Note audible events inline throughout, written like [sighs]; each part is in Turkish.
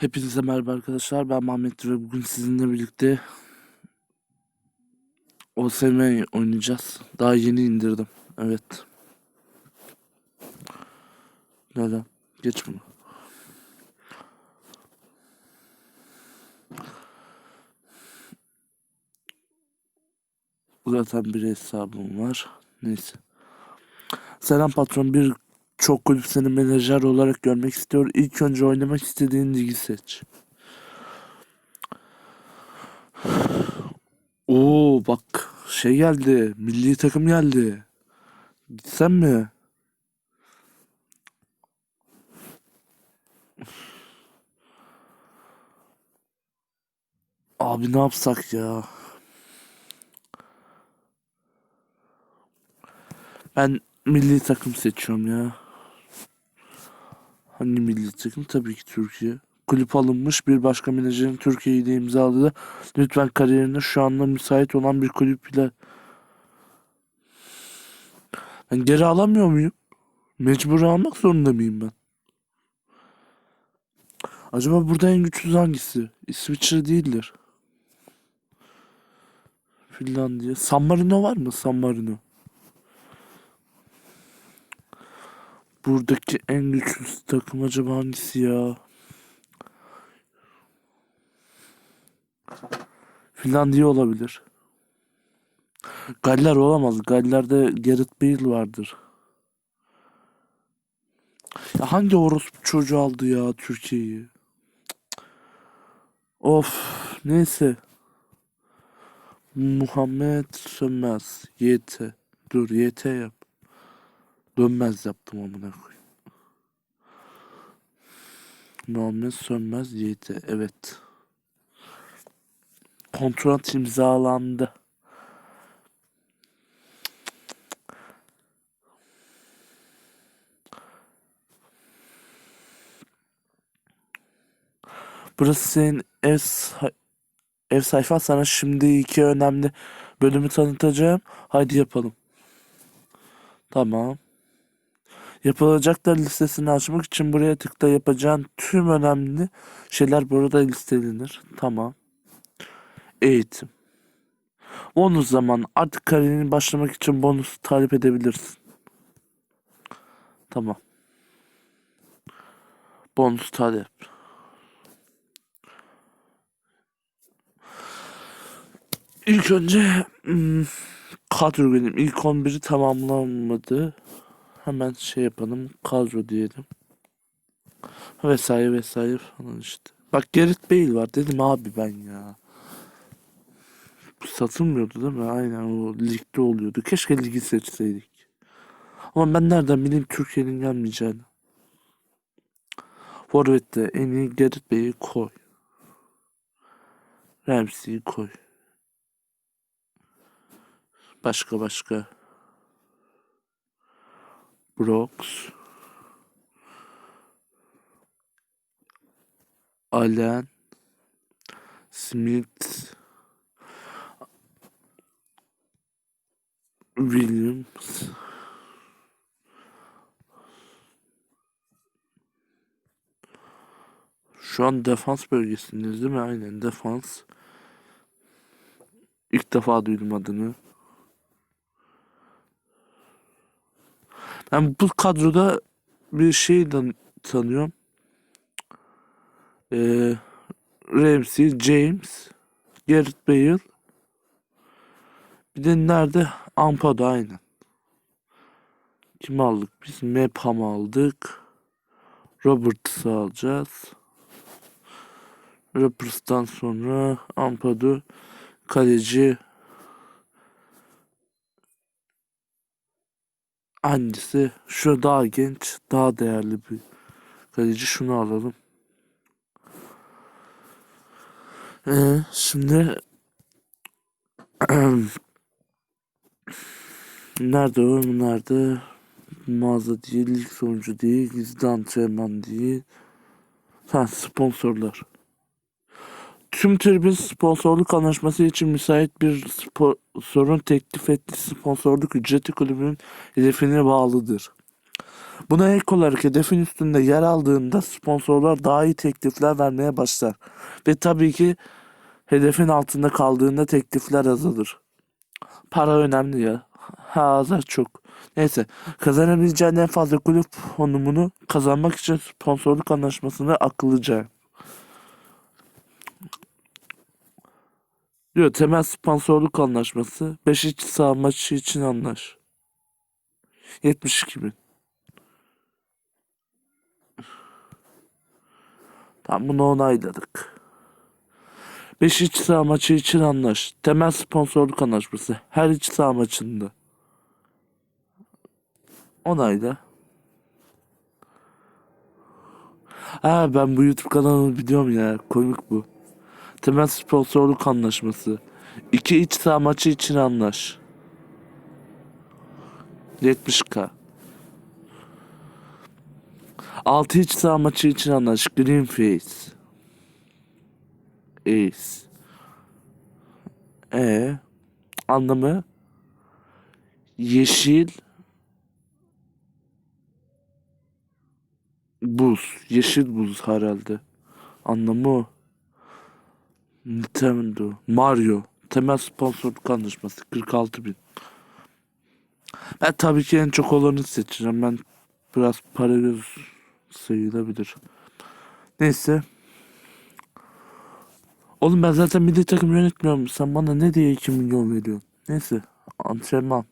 Hepinize merhaba arkadaşlar. Ben Mehmet ve bugün sizinle birlikte OSM oynayacağız. Daha yeni indirdim. Evet. Neden? Geç bunu. Zaten bir hesabım var. Neyse. Selam patron. Bir çok kulüp seni menajer olarak görmek istiyor. İlk önce oynamak istediğin ligi seç. [sighs] Oo bak şey geldi. Milli takım geldi. Gitsen mi? [sighs] Abi ne yapsak ya? Ben milli takım seçiyorum ya. Hangi milli takım? Tabii ki Türkiye. Kulüp alınmış bir başka menajerin Türkiye'yi de imzaladı. Lütfen kariyerine şu anda müsait olan bir kulüp ile ben geri alamıyor muyum? Mecbur almak zorunda mıyım ben? Acaba burada en güçsüz hangisi? İsviçre değildir. Finlandiya. San Marino var mı? San Marino. Buradaki en güçlü takım acaba hangisi ya? Finlandiya olabilir. Galler olamaz. Galler'de Gareth Bale vardır. Ya hangi orospu çocuğu aldı ya Türkiye'yi? Of neyse. Muhammed Sönmez. YT. Dur YT yap. Dönmez yaptım amına koyayım. Muhammed Sönmez YT. Evet. Kontrat imzalandı. Burası senin ev, ev sayfan. Sana şimdi iki önemli bölümü tanıtacağım. Haydi yapalım. Tamam. Yapılacaklar listesini açmak için buraya tıkla yapacağın tüm önemli şeyler burada listelenir. Tamam. Eğitim. Bonus zaman artık kariyerini başlamak için bonus talep edebilirsin. Tamam. Bonus talep. İlk önce hmm, kadro benim. İlk 11'i tamamlanmadı. Hemen şey yapalım. Kadro diyelim. Vesaire vesaire falan işte. Bak Gareth Bale var dedim abi ben ya. Satılmıyordu değil mi? Aynen o ligde oluyordu. Keşke ligi seçseydik. Ama ben nereden bileyim Türkiye'nin gelmeyeceğini. Forvet'te en iyi Gareth Bale'i koy. Ramsey'i koy. Başka başka. Brooks. Allen. Smith. Williams. Şu an defans bölgesindeyiz değil mi? Aynen defans. İlk defa duydum adını. Ben bu kadroda bir şey tanıyorum. Ee, Ramsey, James, Gareth Bale. Bir de nerede? Ampado aynen. Kim aldık biz? Mepham aldık. Roberts'ı alacağız. Roberts'tan sonra Ampado kaleci hangisi? Şu daha genç, daha değerli bir kaleci. Şunu alalım. Ee, şimdi [clears throat] nerede o? Nerede? Mağaza değil, sonucu değil, gizli antrenman değil. Ha, sponsorlar. Tüm tribün sponsorluk anlaşması için müsait bir sponsorun teklif ettiği sponsorluk ücreti kulübün hedefine bağlıdır. Buna ek olarak hedefin üstünde yer aldığında sponsorlar daha iyi teklifler vermeye başlar. Ve tabii ki hedefin altında kaldığında teklifler azalır. Para önemli ya. Ha azar çok. Neyse kazanabileceğin en fazla kulüp konumunu kazanmak için sponsorluk anlaşmasını akıllıca. Diyor temel sponsorluk anlaşması 5 iç saha maçı için anlaş. 72 bin. Tamam bunu onayladık. 5 iç saha maçı için anlaş. Temel sponsorluk anlaşması. Her iç saha maçında. Onayla. Ha ben bu YouTube kanalını biliyorum ya. Komik bu. Temel sponsorluk anlaşması. İki iç saha maçı için anlaş. 70k. 6 iç saha maçı için anlaş. Greenface. Ace. E anlamı yeşil buz. Yeşil buz herhalde. Anlamı o. Nintendo. Mario. Temel sponsorluk anlaşması. 46 bin. Ben tabii ki en çok olanı seçeceğim. Ben biraz para göz sayılabilir. Neyse. Oğlum ben zaten milli takım yönetmiyorum. Sen bana ne diye 2 milyon veriyorsun? Neyse. Antrenman.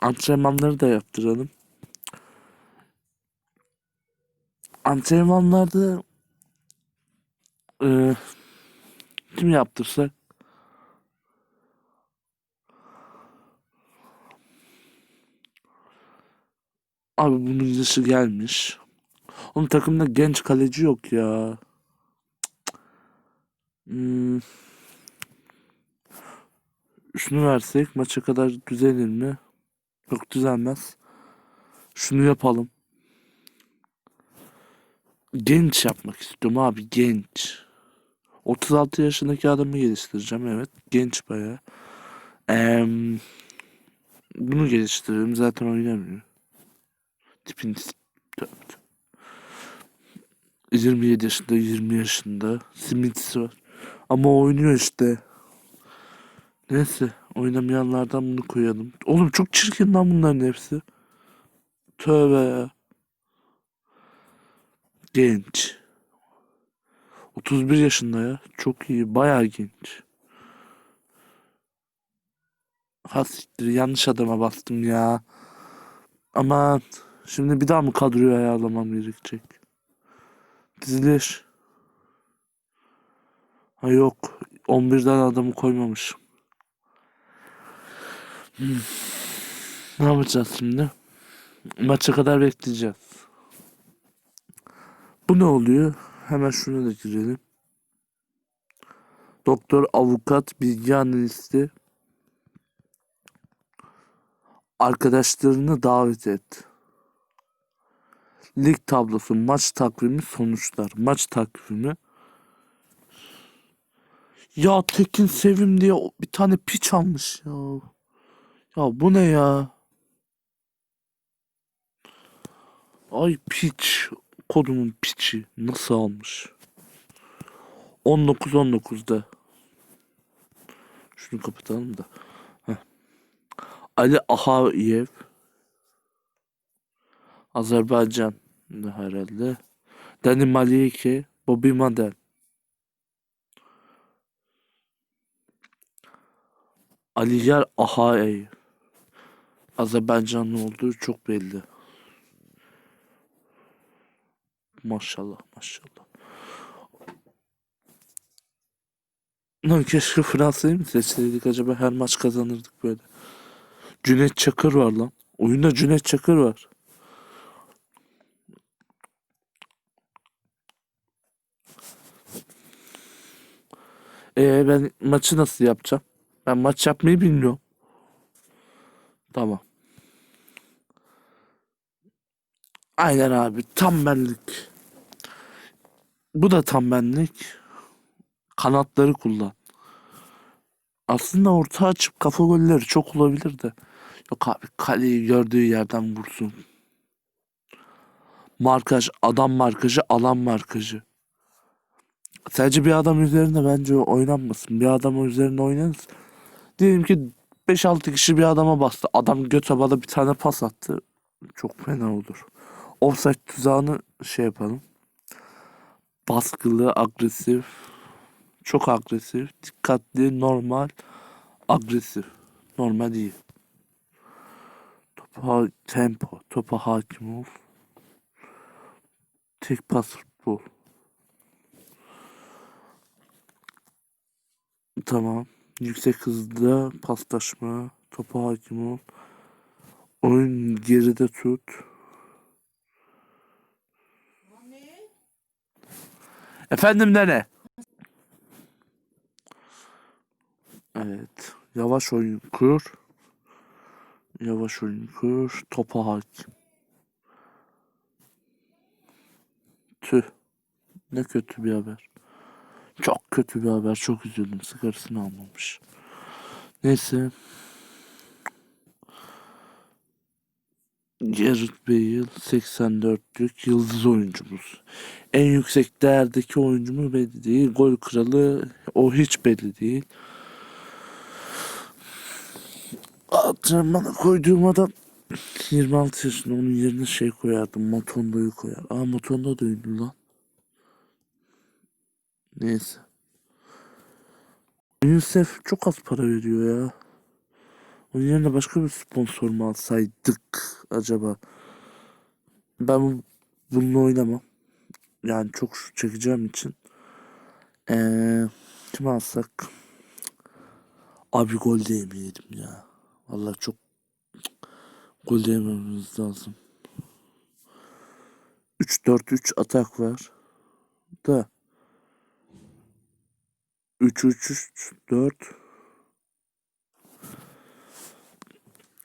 Antrenmanları da yaptıralım. Antrenmanlarda eee kim yaptırsak? Abi bunun yaşı gelmiş. Onun takımda genç kaleci yok ya. Hmm. Şunu versek maça kadar düzelir mi? Yok düzelmez. Şunu yapalım. Genç yapmak istiyorum abi genç. 36 yaşındaki adamı geliştireceğim evet. Genç baya. Em, bunu geliştiririm zaten oynamıyor. Tipin tövbe tövbe. 27 yaşında 20 yaşında Smith'si var. Ama oynuyor işte. Neyse oynamayanlardan bunu koyalım. Oğlum çok çirkin lan bunların hepsi. Tövbe ya. Genç. 31 yaşında ya. Çok iyi. Bayağı genç. Ha siktir yanlış adama bastım ya. Aman. Şimdi bir daha mı kadroyu ayarlamam gerekecek? Diziliş. Ha yok. 11'den adamı koymamışım. Hmm. Ne yapacağız şimdi? Maça kadar bekleyeceğiz. Bu ne oluyor? Hemen şuna da girelim. Doktor, avukat, bilgi analisti. Arkadaşlarını davet et. Lig tablosu, maç takvimi, sonuçlar. Maç takvimi. Ya Tekin Sevim diye bir tane piç almış ya. Ya bu ne ya? Ay piç. Kodumun piçi. Nasıl almış? 19-19'da. Şunu kapatalım da. Heh. Ali Ahayev. Azerbaycan herhalde. Dani Maliki. Bobby Madel. Aliyer Ahayev. Azerbaycanlı olduğu çok belli. Maşallah maşallah. Lan keşke Fransa'yı mı seçseydik acaba her maç kazanırdık böyle. Cüneyt Çakır var lan. Oyunda Cüneyt Çakır var. Ee ben maçı nasıl yapacağım? Ben maç yapmayı bilmiyorum. Tamam. Aynen abi tam benlik. Bu da tam benlik. Kanatları kullan. Aslında orta açıp kafa golleri çok olabilir de. Yok abi kaleyi gördüğü yerden vursun. Markaj, adam markajı, alan markajı. Sadece bir adam üzerinde bence oynanmasın. Bir adam üzerinde oynarız. Diyelim ki 5-6 kişi bir adama bastı. Adam göte bala bir tane pas attı. Çok fena olur. Offside tuzağını şey yapalım. Baskılı, agresif. Çok agresif. Dikkatli, normal, agresif. Normal değil. Topa tempo. Topa hakim ol. Tek pas futbol. Tamam. Yüksek hızda paslaşma. Topa hakim ol. Oyun geride tut. Efendim nene? Evet. Yavaş oyun kur. Yavaş oyun kur. Topa hakim. Tüh. Ne kötü bir haber. Çok kötü bir haber. Çok üzüldüm. Sigarasını almamış. Neyse. Gareth Bale 84'lük yıldız oyuncumuz. En yüksek değerdeki oyuncumuz belli değil. Gol kralı o hiç belli değil. Antrenmana koyduğum adam 26 yaşında onun yerine şey koyardım. Matonda'yı koyar. Aa Matonda da ünlü lan. Neyse. UNICEF çok az para veriyor ya. Onun yerine başka bir sponsor mu alsaydık acaba? Ben bu- bununla oynamam. Yani çok şut çekeceğim için. Ee, kim alsak? Abi gol de yemeyelim ya. Vallahi çok gol de lazım. 3-4-3 atak var. Da 3-3-3-4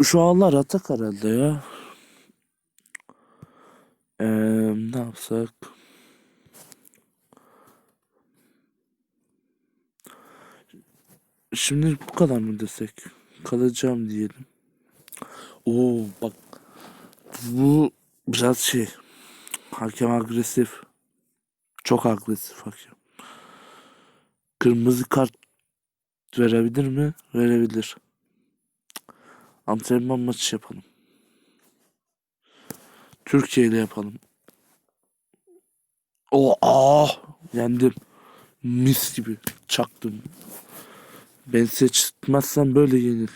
Şu anlar atak herhalde ya. Ee, ne yapsak? Şimdi bu kadar mı desek? Kalacağım diyelim. Oo bak. Bu biraz şey. Hakem agresif. Çok agresif hakem. Kırmızı kart verebilir mi? Verebilir. Antrenman maçı yapalım. Türkiye ile yapalım. O ah yendim. Mis gibi çaktım. Ben seçmezsem böyle yenil.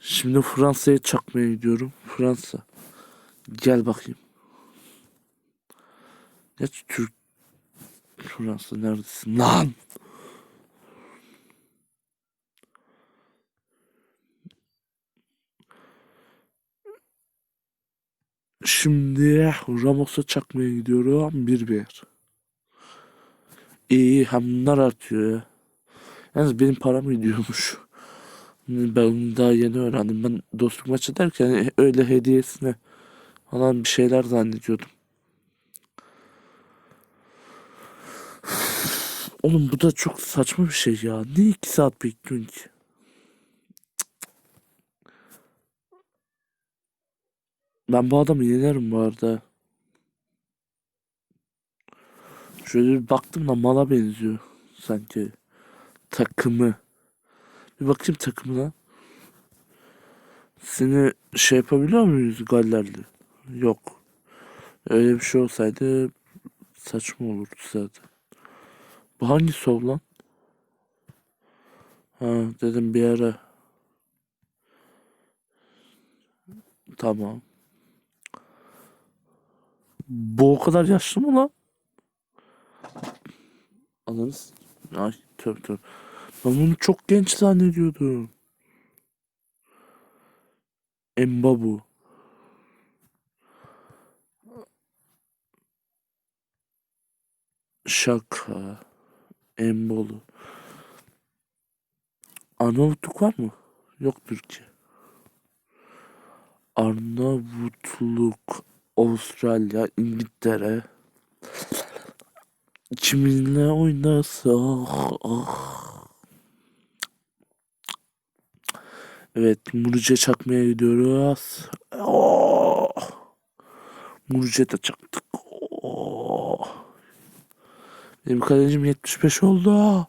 Şimdi Fransa'ya çakmaya gidiyorum. Fransa. Gel bakayım. Geç Türk. Fransa neredesin lan? Şimdi Ramos'a çakmaya gidiyorum. Bir bir. İyi hem bunlar artıyor ya. Yalnız benim param gidiyormuş. Ben onu daha yeni öğrendim. Ben dostluk maçı derken öyle hediyesine falan bir şeyler zannediyordum. Oğlum bu da çok saçma bir şey ya. Ne iki saat bekliyorsun ki? Ben bu adamı yenerim bu arada. Şöyle bir baktım da mala benziyor sanki. Takımı. Bir bakayım takımına. Seni şey yapabiliyor muyuz gallerle? Yok. Öyle bir şey olsaydı saçma olurdu zaten. Bu hangi sol lan? Ha dedim bir ara. Tamam. Bu o kadar yaşlı mı lan? Anladınız? Ay tövbe tövbe. Ben bunu çok genç zannediyordum. Embabu. Şaka. Embolu. Arnavutluk var mı? Yoktur ki. Arnavutluk, Avustralya, İngiltere. Kiminle oynasak? Ah. Evet Muruce çakmaya gidiyoruz. Oh. Muruce de çaktık. Oh. Benim kalecim 75 oldu.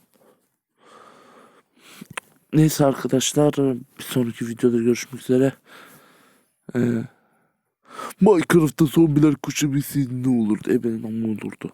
Neyse arkadaşlar bir sonraki videoda görüşmek üzere. Ee, Minecraft'ta zombiler koşabilseydi ne olurdu? Ebenin ama olurdu.